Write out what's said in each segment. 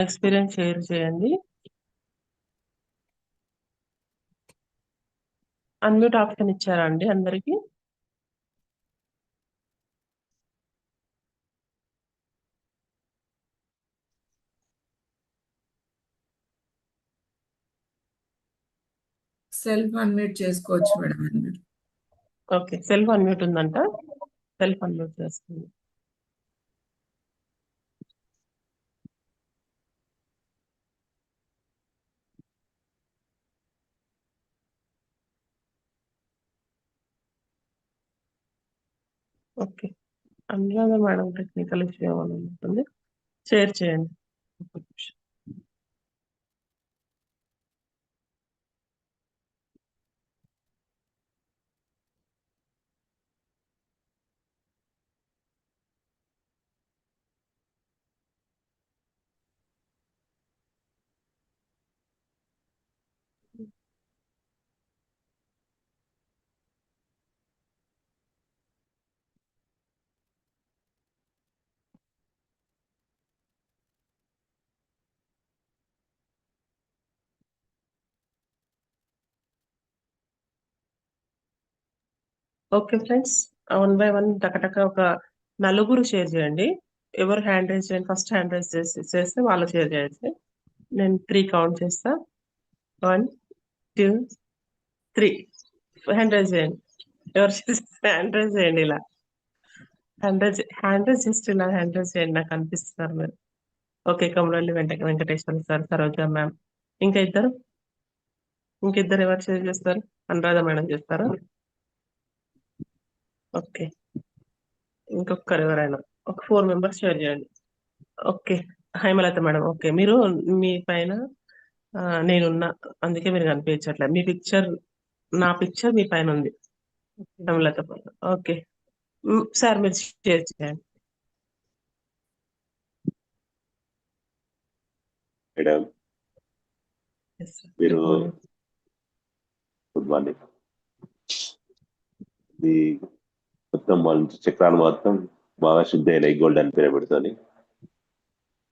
Experience share చేయండి. Unmute option ఇచ్చారా అండి అందరికి? సెల్ఫ్ అన్మ్యూట్ చేసుకోవచ్చు మేడం ఓకే. సెల్ఫ్ అన్‌మ్యూట్ ఉందంట. సెల్ఫ్ అన్‌మ్యూట్ చేసుకుంది. Okay. Anuradha madam technical issue ఏమైనా ఉంటుంది. షేర్ చేయండి. Okay friends. One by one టకటక ఒక నలుగురు షేర్ చేయండి. ఎవరు హ్యాండ్ రైజ్ చేయండి. ఫస్ట్ హ్యాండ్ రైజ్ చేసి చేస్తే వాళ్ళు షేర్ చేయండి. నేను త్రీ కౌంట్ చేస్తా. 1, 2, 3 హ్యాండ్ రైజ్ చేయండి. ఎవరు చేస్తే హ్యాండ్ రైజ్ చేయండి ఇలా. Hand raise hand raise just ఇలా హ్యాండ్ రైజ్ చేయండి. నాకు అనిపిస్తున్నారు మీరు. ఓకే. కమలల్లి వెంట వెంకటేశ్వర సార్, సరోజ మ్యామ్. ఇంకా ఇద్దరు? ఇంకిద్దరు ఎవరు షేర్ చేస్తారు? అనురాధ మేడం చేస్తారా? ఓకే. ఇంకొక్కరు ఎవరైనా ఒక 4 మెంబర్స్ షేర్ చేయండి. ఓకే. హేమలత మేడం. ఓకే. మీరు మీ పైన నేనున్నా. అందుకే మీరు కనిపించట్లే. మీ పిక్చర్ నా పిక్చర్ మీ పైన ఉంది. హేమలత పైన. ఓకే. సార్ మీరు షేర్ చేయండి. మేడం. మీరు గుడ్ మార్నింగ్. మొత్తం వాళ్ళ చక్రాలు మొత్తం బాగా శుద్ధ అయినాయి!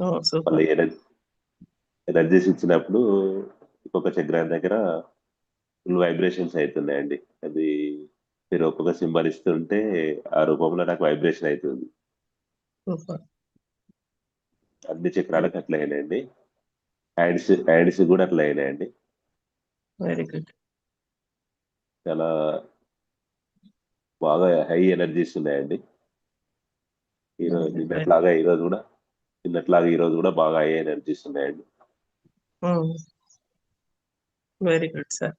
మళ్ళీ సూపర్. ఎనర్జీ ఎనర్జీస్ ఇచ్చినప్పుడు ఒక్కొక్క చక్రం దగ్గర ఫుల్ వైబ్రేషన్స్ అయితున్నాయండి. అది మీరు ఒక్కొక్క సింబల్ ఇస్తుంటే ఆ రూపంలో నాకు వైబ్రేషన్. సూపర్. అన్ని చక్రాలకు అట్లా అయినాయండి. హ్యాండ్స్ హ్యాండ్స్ కూడా అట్లా అయినాయండి. Very good. చాలా బాగా హై ఎనర్జీస్ ఉన్నాయండి. ఈరోజు నిన్నట్లాగా ఈరోజు కూడా నిన్నట్లాగా ఈరోజు కూడా బాగా హై ఎనర్జీస్ ఉన్నాయండి. Very good sir.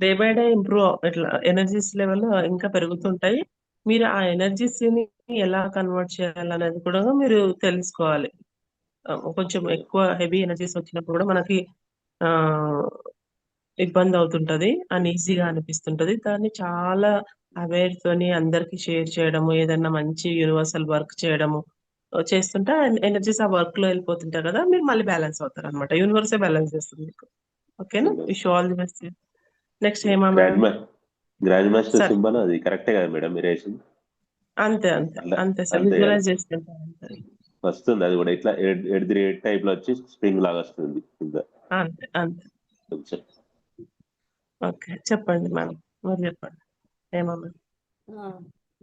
Day by day improve ఇట్లా ఎనర్జీస్ లెవెల్ ఇంకా పెరుగుతుంటాయి. మీరు ఆ ఎనర్జీస్‌ని ఎలా కన్వర్ట్ చేయాలనేది కూడా మీరు తెలుసుకోవాలి. కొంచెం ఎక్కువ హెవీ ఎనర్జీస్ వచ్చినప్పుడు కూడా మనకి ఇబ్బంది అవుతుంటది. అన్‌ఈజీగా అనిపిస్తుంటది. దాన్ని చాలా అవేర్‌తోని అందరికి షేర్ చేయడము, ఏదన్నా మంచి యూనివర్సల్ వర్క్ చేయడము చేస్తుంటే ఎనర్జీస్ ఆ వర్క్‌లో వెళ్ళిపోతుంటాయి కదా! మీరు మళ్ళీ బ్యాలెన్స్ అవుతారనమాట. యూనివర్సే బ్యాలెన్స్ చేస్తుంది మీకు. ఓకేనా? Wish you all the best. Next Hema grand master sir. Symbol అది కరెక్టే కదా మేడం మీరేసింది? అంతే. అంతే. అంతే సార్. అంతే కదా! విజువలైజ్ చేసుకుంటా అంతే. వస్తుంది అది కూడా ఇట్లా ఎడ్ ది రేట్ టైప్‌లో వచ్చి స్ప్రింగ్ లాగా వస్తుంది. అంతే. అంతే. ఓకే. చెప్పండి మేడం. మీరు చెప్పండి. ఆ!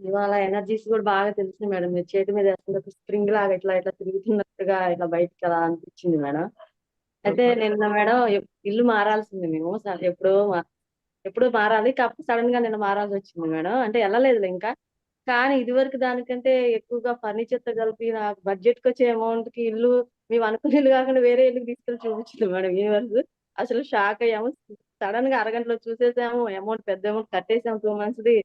ఇవాళ ఎనర్జీస్ కూడా బాగా తెలిసినాయి మేడం. మీరు చేతి మీద స్ప్రింగ్ లాగా ఇట్లా ఇట్లా తిరుగుతున్నట్టుగా ఇట్లా బయటికి అలా అనిపించింది మేడం. అయితే. నిన్న మేడం ఇల్లు మారాల్సింది మేము. ఎప్పుడో ఎప్పుడో మారాలి. కాకపోతే సడెన్‌గా నిన్న మారాల్సొచ్చింది మేడం. అంటే ఎళ్ళలేదులే ఇంకా. కానీ ఇదివరకు దానికంటే ఎక్కువగా ఫర్నిచర్‌తో కలిపి నాకు బడ్జెట్‌కొచ్చే అమౌంట్‌కి ఇల్లు మేము అనుకున్న ఇల్లు కాకుండా వేరే ఇల్లుకి తీసుకెళ్ళి చూపించింది మేడం యూనివర్స్. అసలు షాక్ అయ్యాము. సడెన్‌గా అరగంటలో చూసేసాము. అమౌంట్ పెద్ద అమౌంట్ కట్టేసాము 2 మంత్స్‌ది.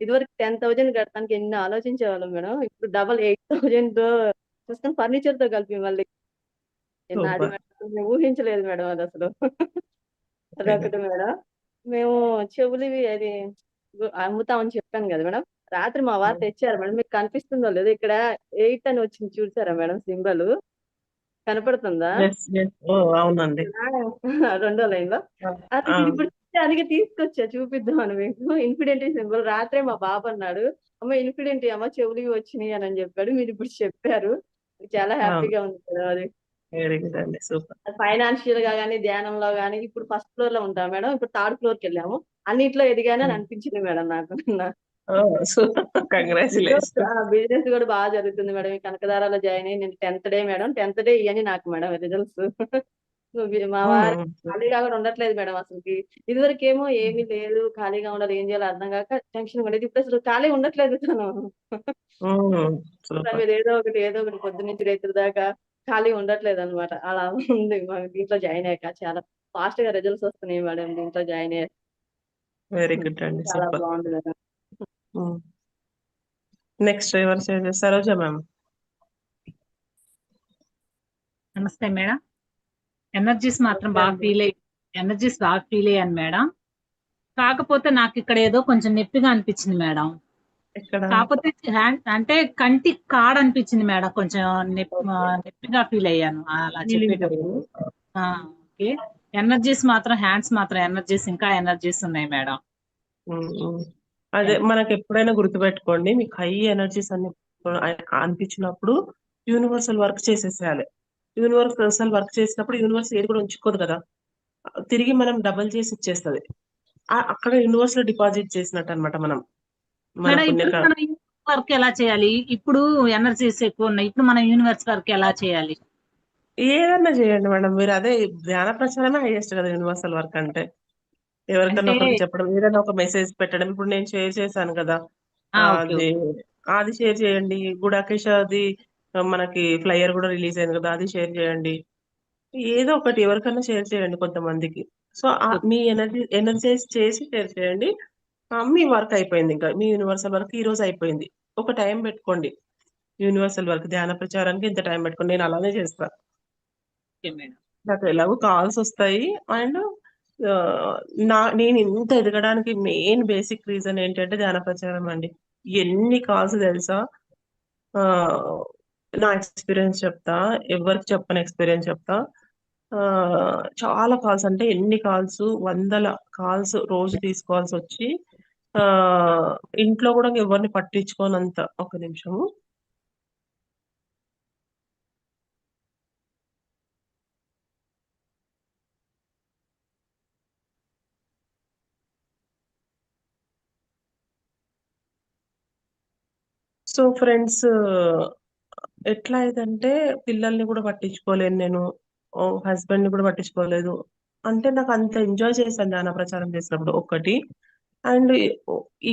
ఇదివరకు 10,000 కట్టడానికి ఎన్ని ఆలోచించేవాళ్ళం మేడం. ఇప్పుడు డబల్ 8,000తో చూసుకొని ఫర్నిచర్‌తో కలిపి మళ్ళీ. అది. మేడం ఊహించలేదు మేడం అదసలు. అదొకటి మేడం. మేము చెవులివి అది గు అమ్ముతామని చెప్పాను కదా మేడం. రాత్రి మా వారు హ్మ్. తెచ్చారు మేడం. మీకు కనిపిస్తుందో లేదో ఇక్కడ 8 అని వచ్చింది చూసారా మేడం సింబల్? కనపడుతుందా? అవునండి. రెండో! అది ఆ! ఇప్పుడు అందుకే తీసుకొచ్చా చూపిద్దామని మీకు. ఇన్ఫినిటీ సింబల్ రాత్రే మా బాబు అన్నాడు. అమ్మ ఇన్ఫినిటీ అమ్మ చెవులివి వచ్చినాయి అని చెప్పాడు. మీరిప్పుడు చెప్పారు. చాలా. హ్యాపీగా ఉంది మేడం అది. ఫైనాన్షియల్గా కానీ ధ్యానంలో కానీ ఇప్పుడు ఫస్ట్ ఫ్లోర్లో ఉంటాం మేడం ఇప్పుడు థర్డ్ ఫ్లోర్కి వెళ్ళాము అన్నిట్లో ఎదిగాను అని అనిపించింది మేడం నాకు కంగ్రాచులేషన్ బిజినెస్ కూడా బాగా జరుగుతుంది మేడం. ఈ కనకదారాలో జాయిన్ అయ్యి నేను tenth day madam. Tenth day ఇవన్నీ నాకు మేడం రిజల్ట్స్. మా వారు ఖాళీగా కూడా ఉండట్లేదు మేడం అసలుకి. ఇదివరకు ఏమో ఏమీ లేదు ఖాళీగా ఉండదు ఏం చేయాలో అర్థం కాక టెన్షన్ ఉండేది ఇప్పుడు అసలు ఖాళీ ఉండట్లేదు తను. ఏదో ఒకటి ఏదో ఒకటి పొద్దు నుంచి రైతుల దాకా ఖాళీ ఉండట్లేదు అనమాట అలా ఉంది మాకు దీంట్లో జాయిన్ అయ్యాక. చాలా ఫాస్ట్గా రిజల్ట్స్ వస్తున్నాయి మేడం దీంట్లో జాయిన్ అయ్యాక. వెరీ గుడ్ అండి. చాలా బాగుంది మేడం. నెక్స్ట్ ఎవరు షేర్ చేస్తారు? Saroja ma'am. Namaste madam. Energies మాత్రం బాగా ఫీల్ అయ్యి ఎనర్జీస్ బాగా ఫీల్ అయ్యాను మేడం. కాకపోతే నాకు ఇక్కడ ఏదో కొంచెం నొప్పిగా అనిపించింది మేడం. కాకపోతే హ్యాండ్ అంటే కంటి కాడ అనిపించింది మేడం. కొంచెం నొప్పి నొప్పిగా ఫీల్ అయ్యాను అలా చెప్పేటప్పుడు. ఓకే. ఎనర్జీస్ మాత్రం హ్యాండ్స్ మాత్రం ఎనర్జీస్ ఇంకా ఎనర్జీస్ ఉన్నాయి మేడం. Um, um. అదే మనకి ఎప్పుడైనా గుర్తుపెట్టుకోండి మీకు హై ఎనర్జీస్ అన్ని అనిపించినప్పుడు యూనివర్సల్ వర్క్ చేసేసేయాలి. యూనివర్సల్ వర్క్ చేసినప్పుడు యూనివర్స్ ఏది కూడా ఉంచుకోదు కదా. తిరిగి మనం డబల్ చేసి ఇచ్చేస్తుంది. అక్కడ యూనివర్స్లో డిపాజిట్ చేసినట్టు అనమాట మనం వర్క్ ఎలా చేయాలి? ఇప్పుడు ఎనర్జీస్ ఎక్కువ ఉన్నాయి ఇప్పుడు మనం యూనివర్స్ వర్క్ ఎలా చేయాలి? ఏదన్నా చేయండి మేడం. మీరు అదే ధ్యాన ప్రచారమే హైయెస్ట్ కదా యూనివర్సల్ వర్క్ అంటే. ఎవరికన్నా అంటే ఒకరికి చెప్పడం ఏదైనా ఒక మెసేజ్ పెట్టడం. ఇప్పుడు నేను షేర్ చేశాను కదా. అది అది షేర్ చేయండి. గుడాకేష్ అది మనకి ఫ్లైయర్ కూడా రిలీజ్ అయింది కదా అది షేర్ చేయండి. ఏదో ఒకటి ఎవరికైనా షేర్ చేయండి కొంతమందికి. సో మీ ఎనర్జీ ఎనర్జైజ్ చేసి షేర్ చేయండి. మీ వర్క్ అయిపోయింది ఇంకా. మీ యూనివర్సల్ వర్క్ ఈ రోజు అయిపోయింది. ఒక టైం పెట్టుకోండి. యూనివర్సల్ వర్క్ ధ్యాన ప్రచారానికి ఇంత టైం పెట్టుకోండి. నేను అలానే చేస్తాను నాకు ఎలాగో కాల్స్ వస్తాయి. అండ్ నా నేను ఇంత ఎదగడానికి మెయిన్ బేసిక్ రీజన్ ఏంటంటే ధ్యాన ప్రచారం అండి. ఎన్ని కాల్స్ తెలుసా? ఆ, నా ఎక్స్పీరియన్స్ చెప్తా ఎవరికి చెప్పని ఎక్స్పీరియన్స్ చెప్తా. చాలా కాల్స్ అంటే ఎన్ని కాల్స్? వందల కాల్స్ రోజు తీసుకోవాల్సి వచ్చి ఇంట్లో కూడా ఎవరిని పట్టించుకోనంత ఒక నిమిషము. సో ఫ్రెండ్స్ ఎట్లా అయిందంటే పిల్లల్ని కూడా పట్టించుకోలేను నేను. హస్బెండ్ని కూడా పట్టించుకోలేదు. అంటే నాకు అంత ఎంజాయ్ చేశాను ధ్యాన ప్రచారం చేసినప్పుడు ఒకటి అండ్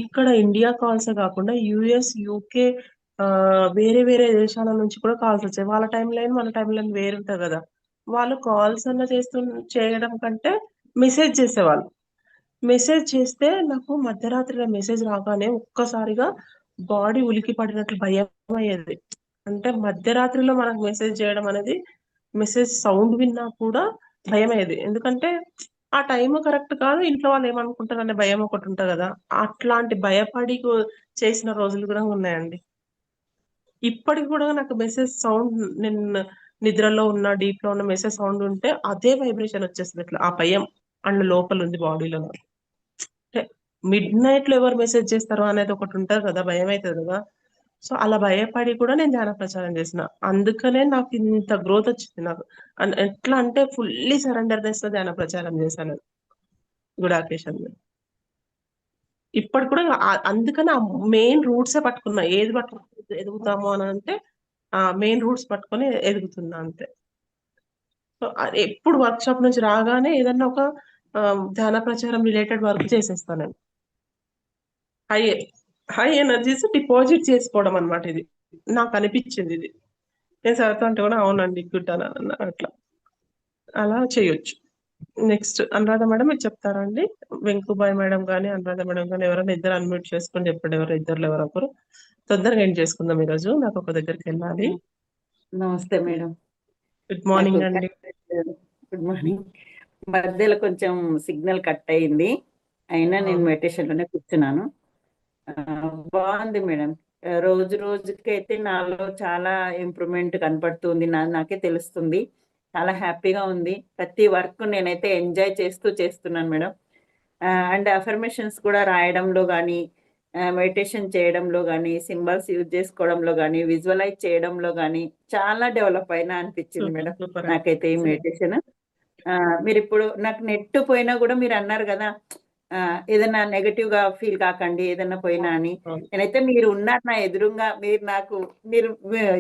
ఇక్కడ ఇండియా కాల్స్ కాకుండా యుఎస్ యూకే వేరే వేరే దేశాల నుంచి కూడా కాల్స్ వచ్చాయి. వాళ్ళ టైం లైన్ మన టైం లైన్ వేరు ఉంటుంది కదా. వాళ్ళు కాల్స్ అన్న చేస్తూ చేయడం కంటే మెసేజ్ చేసేవాళ్ళు. మెసేజ్ చేస్తే నాకు మధ్యరాత్రిలో మెసేజ్ రాగానే ఒక్కసారిగా బాడీ ఉలికి పడినట్లు భయం అయ్యేది అంటే మధ్యరాత్రిలో మనకు మెసేజ్ చేయడం అనేది మెసేజ్ సౌండ్ విన్నా కూడా భయం అయ్యేది ఎందుకంటే ఆ టైం కరెక్ట్ కాదు. ఇంట్లో వాళ్ళు ఏమనుకుంటారనే భయం ఒకటి ఉంటుంది కదా. అట్లాంటి భయపడి చేసిన రోజులు కూడా ఉన్నాయండి. ఇప్పటికి కూడా నాకు మెసేజ్ సౌండ్ నేను నిద్రలో ఉన్న డీప్లో ఉన్న మెసేజ్ సౌండ్ ఉంటే అదే వైబ్రేషన్ వచ్చేస్తుంది ఇట్లా ఆ భయం అండ్ లోపల ఉంది బాడీలో మిడ్ నైట్లో ఎవరు మెసేజ్ చేస్తారో అనేది ఒకటి ఉంటుంది కదా భయం అవుతుంది కదా. సో అలా భయపడి కూడా నేను ధ్యాన ప్రచారం చేసిన. అందుకనే నాకు ఇంత గ్రోత్ వచ్చింది నాకు. ఎట్లా అంటే ఫుల్లీ సరెండర్నెస్తో ధ్యాన ప్రచారం చేశాను. గుడాకేషన్ ఇప్పటి కూడా అందుకని ఆ మెయిన్ రూట్సే పట్టుకున్నా. ఏది పట్టుకుని ఎదుగుతాము అని అంటే ఆ మెయిన్ రూట్స్ పట్టుకొని ఎదుగుతున్నా అంతే. సో అది ఎప్పుడు వర్క్ షాప్ నుంచి రాగానే ఏదన్నా ఒక ధ్యాన ప్రచారం రిలేటెడ్ వర్క్ చేసేస్తాను నేను. హై హై ఎనర్జీస్ డిపాజిట్ చేసుకోవడం అన్నమాట ఇది. నాకు అనిపించింది ఇది. నేను చదువుతా అంటే కూడా అవునండి గుడ్ అని అన్నారు అట్లా. అలా చేయొచ్చు. నెక్స్ట్ అనురాధ మేడం మీరు చెప్తారా అండి? వెంకుబాయ్ మేడం కానీ అనురాధ మేడం కానీ ఎవరైనా ఇద్దరు అన్మ్యూట్ చేసుకొని చెప్పండి. ఎవరు ఇద్దరు ఎవరో ఒకరు. తొందరగా ఎండ్ చేసుకుందాం ఈరోజు. నాకు ఒక దగ్గరికి వెళ్ళాలి. నమస్తే మేడం. గుడ్ మార్నింగ్ అండి. గుడ్ మార్నింగ్ మధ్యలో కొంచెం సిగ్నల్ కట్ అయింది. అయినా నేను మెడిటేషన్లోనే కూర్చున్నాను. బాగుంది మేడం. రోజు రోజుకైతే నాలో చాలా ఇంప్రూవ్మెంట్ కనపడుతుంది. నా నాకే తెలుస్తుంది. చాలా హ్యాపీగా ఉంది. ప్రతి వర్క్ నేనైతే ఎంజాయ్ చేస్తూ చేస్తున్నాను మేడం. అండ్ అఫర్మేషన్స్ కూడా రాయడంలో కానీ మెడిటేషన్ చేయడంలో కానీ సింబల్స్ యూజ్ చేసుకోవడంలో కానీ విజువలైజ్ చేయడంలో కానీ చాలా డెవలప్ అయినా అనిపించింది మేడం. నాకైతే ఈ మెడిటేషన్. మీరు ఇప్పుడు నాకు నెట్ పోయినా కూడా మీరు అన్నారు కదా ఏదైనా నెగటివ్గా ఫీల్ కాకండి ఏదైనా పోయినా అని. నేనైతే మీరు ఉన్నారు నా ఎదురుగా మీరు నాకు మీరు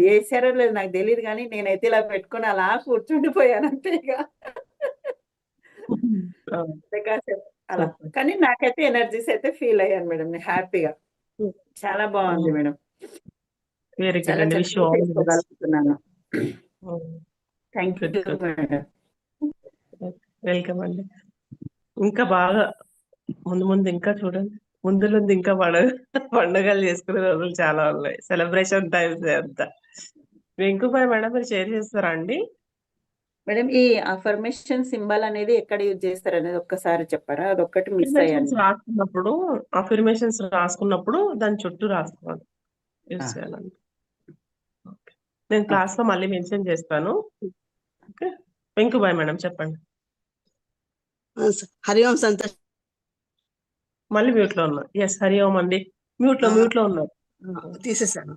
వేసారో లేదు నాకు తెలియదు కానీ నేనైతే ఇలా పెట్టుకొని అలా కూర్చుండిపోయాను అంతే ఇక. అలా. కానీ నాకైతే ఎనర్జీస్ అయితే ఫీల్ అయ్యాను మేడం నేను హ్యాపీగా. చాలా బాగుంది మేడం. థ్యాంక్ యూ వెల్కమ్ అండి. ఇంకా బాగా ముందు ముందు ఇంకా చూడండి. ముందు ముందు ఇంకా పండగ పండుగలు చేసుకునే రోజులు చాలా ఉన్నాయి. సెలబ్రేషన్ టైమ్స్ అంతా. వెంకుబాయ్ మేడం మీరు షేర్ చేస్తారా అండి? మేడం ఈ అఫర్మేషన్ సింబల్ అనేది ఎక్కడ యూజ్ చేస్తారు అనేది ఒక్కసారి చెప్పారా? అదొక్కటి మిస్ అయ్యాను. రాసుకున్నప్పుడు అఫర్మేషన్స్ రాసుకున్నప్పుడు దాని చుట్టూ రాసుకోవాలి. యూజ్. చేయాలండి. నేను క్లాస్లో మళ్ళీ మెన్షన్ చేస్తాను. ఓకే. వెంకుబాయ్ మేడం చెప్పండి. హరి ఓం సంతోష్ మళ్ళీ మ్యూట్లో ఉన్నా. ఎస్ హరి ఓం అండి. మ్యూట్లో. మ్యూట్లో ఉన్నారు తీసేసాను.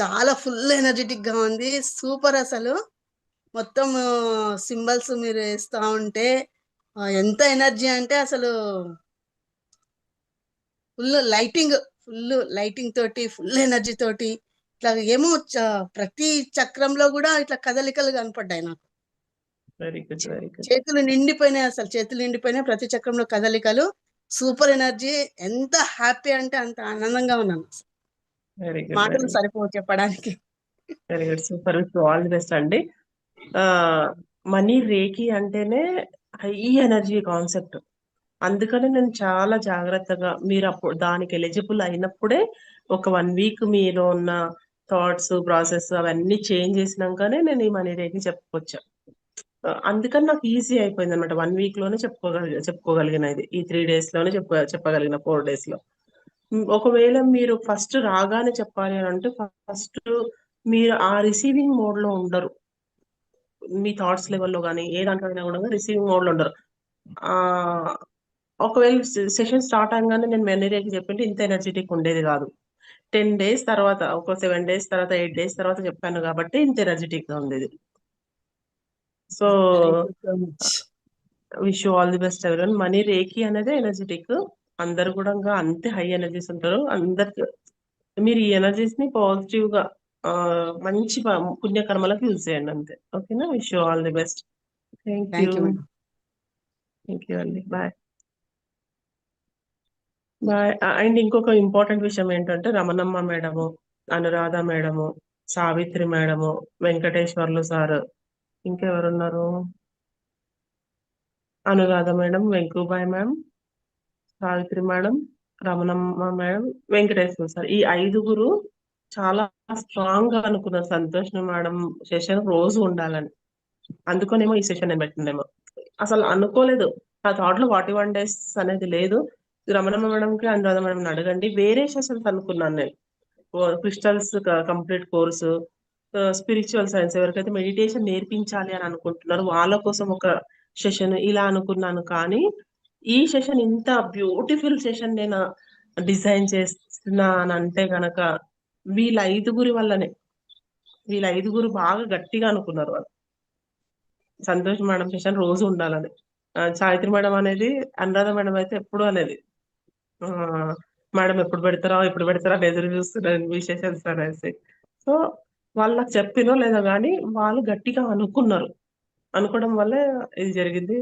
చాలా ఫుల్ ఎనర్జెటిక్గా ఉంది. సూపర్ అసలు. మొత్తం సింబల్స్ మీరు వేస్తా ఉంటే ఎంత ఎనర్జీ అంటే అసలు ఫుల్ లైటింగ్ ఫుల్ లైటింగ్ తోటి ఫుల్ ఎనర్జీ తోటి ఇట్లా ఏమో ప్రతి చక్రంలో కూడా ఇట్లా కదలికలు కనపడ్డాయి నాకు. చేతులు నిండిపోయినాయి అసలు. చేతులు నిండిపోయినాయి ప్రతి చక్రంలో కదలికలు. Super energy. ఎంత హ్యాపీ అంటే అంత ఆనందంగా ఉన్నాను. మాటలు సరిపోవు చెప్పడానికి. Very good super with all the best అండి. మనీ రేకి అంటేనే హై ఎనర్జీ కాన్సెప్ట్. అందుకని నేను చాలా జాగ్రత్తగా మీరు అప్పుడు దానికి ఎలిజిబుల్ అయినప్పుడే ఒక వన్ వీక్ మీలో ఉన్న థాట్స్ ప్రాసెస్ అవన్నీ చేంజ్ చేసినాకనే నేను ఈ మనీ రేకి చెప్పుకొచ్చా. ఆ, అందుకని నాకు ఈజీ అయిపోయింది అనమాట వన్ వీక్లోనే చెప్పుకోగలిగ చెప్పుకోగలిగినది. ఈ త్రీ డేస్లోనే చెప్ప చెప్పగలిగిన ఫోర్ డేస్లో. ఒకవేళ మీరు ఫస్ట్ రాగానే చెప్పాలి అని అంటే ఫస్ట్ మీరు ఆ రిసీవింగ్ మోడ్లో ఉండరు. మీ థాట్స్ లెవెల్లో కానీ ఏ దాంట్లో కూడా రిసీవింగ్ మోడ్లో ఉండరు. ఆ ఒకవేళ సెషన్ స్టార్ట్ అవగానే నేను మెనరీకి చెప్పింటే ఇంత ఎనర్జెటిక్ ఉండేది కాదు. టెన్ డేస్ తర్వాత ఒక సెవెన్ డేస్ తర్వాత ఎయిట్ డేస్ తర్వాత చెప్పాను కాబట్టి ఇంత ఎనర్జెటిక్గా ఉండేది. So wish all the best everyone money reiki అనేది ఎనర్జెటిక్. అందరు కూడా ఇంకా అంతే హై ఎనర్జీస్ ఉంటారు. అందరికి మీరు ఈ ఎనర్జీస్ని పాజిటివ్గా మంచి పుణ్యకర్మలకు యూజ్ చేయండి అంతే. ఓకేనా? Wish all the best. Thank you. Thank you అండి. బాయ్. బాయ్. అండ్ ఇంకొక ఇంపార్టెంట్ విషయం ఏంటంటే Ramanamma madam Anuradha madam Savitri madam Venkateswarlu sir. ఇంకెవరున్నారు? Anuradha madam Venkubai ma'am Savitri madam Ramanamma madam Venkateswara sir. ఈ ఐదుగురు చాలా స్ట్రాంగ్గా అనుకున్న సంతోష్ మేడం సెషన్ రోజు ఉండాలని. అందుకనేమో ఈ సెషన్ నేను పెట్టిందేమో. అసలు అనుకోలేదు. నా థాట్లో ఫార్టీ వన్ డేస్ అనేది లేదు. రమణమ్మ మేడం కి అనురాధ మేడం అడగండి. వేరే సెషన్స్ అనుకున్నాను నేను. Crystals complete course spiritual science ఎవరికైతే మెడిటేషన్ నేర్పించాలి అని అనుకుంటున్నారు వాళ్ళ కోసం ఒక సెషన్ ఇలా అనుకున్నాను. కానీ ఈ సెషన్ ఇంత బ్యూటిఫుల్ సెషన్ నేను డిజైన్ చేస్తున్నాను అంటే గనక వీళ్ళ ఐదుగురి వల్లనే వీళ్ళ ఐదుగురు బాగా గట్టిగా అనుకున్నారు వాళ్ళు. సంతోష్ మేడం సెషన్ రోజు ఉండాలని. సావిత్రి మేడం అనేది అనురాధ మేడం అయితే ఎప్పుడు అనేది. ఆ, మేడం ఎప్పుడు పెడతారా ఎప్పుడు పెడతారా ఎదురు చూస్తున్నారు మీ సెషన్స్ అనేసి. సో వాళ్ళకి చెప్పినో లేదో కానీ వాళ్ళు గట్టిగా అనుకున్నారు. అనుకోవడం వల్ల ఇది జరిగింది.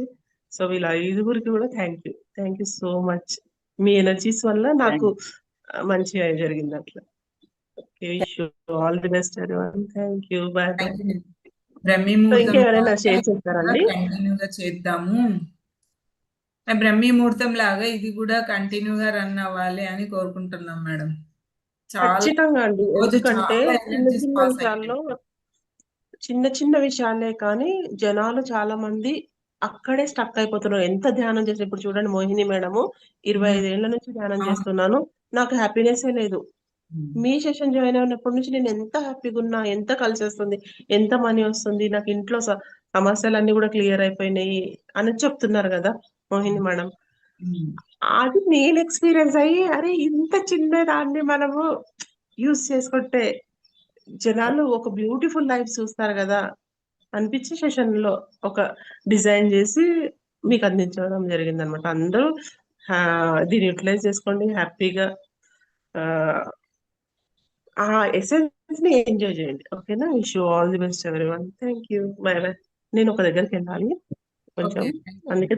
సో వీళ్ళ ఐదుగురికి కూడా thank you. Thank you so much. Me energies వల్ల నాకు ఆ, మంచిగా జరిగింది అట్లా. All the best thank you bye ఇంకెవరైనా షేర్ చేస్తారండి? చేద్దాము. బ్రహ్మీ ముహూర్తం లాగా ఇది కూడా కంటిన్యూగా రన్ అవ్వాలి అని కోరుకుంటున్నాం మేడం ఖచ్చితంగా అండి. ఎందుకంటే చిన్న చిన్న విషయాల్లో చిన్న చిన్న విషయాలే కానీ జనాలు చాలా మంది అక్కడే స్టక్ అయిపోతున్నారు. ఎంత ధ్యానం చేసి ఇప్పుడు చూడండి మోహిని మేడము ఇరవై. ఐదేళ్ళ నుంచి ధ్యానం. చేస్తున్నాను. నాకు హ్యాపీనెస్ లేదు. మీ సెషన్ జాయిన్ అయినప్పటి నుంచి నేను ఎంత హ్యాపీగా ఉన్నా ఎంత కలిసి వస్తుంది ఎంత మనీ వస్తుంది నాకు ఇంట్లో సమస్యలన్నీ కూడా క్లియర్ అయిపోయినాయి అని చెప్తున్నారు కదా మోహిని మేడం. అది నేను ఎక్స్పీరియన్స్ అయ్యి అరే ఇంత చిన్న దాన్ని మనము యూస్ చేసుకుంటే జనాలు ఒక బ్యూటిఫుల్ లైఫ్ చూస్తారు కదా అనిపించే సెషన్లో ఒక డిజైన్ చేసి మీకు అందించడం జరిగింది అనమాట అందరూ దీన్ని యూటిలైజ్ చేసుకోండి హ్యాపీగా ఆ ఎసెన్స్ని ఎంజాయ్ చేయండి. ఓకేనా? Wish you all the best everyone thank you bye bye. నేను ఒక దగ్గరికి వెళ్ళాలి. కొంచెం అందుకే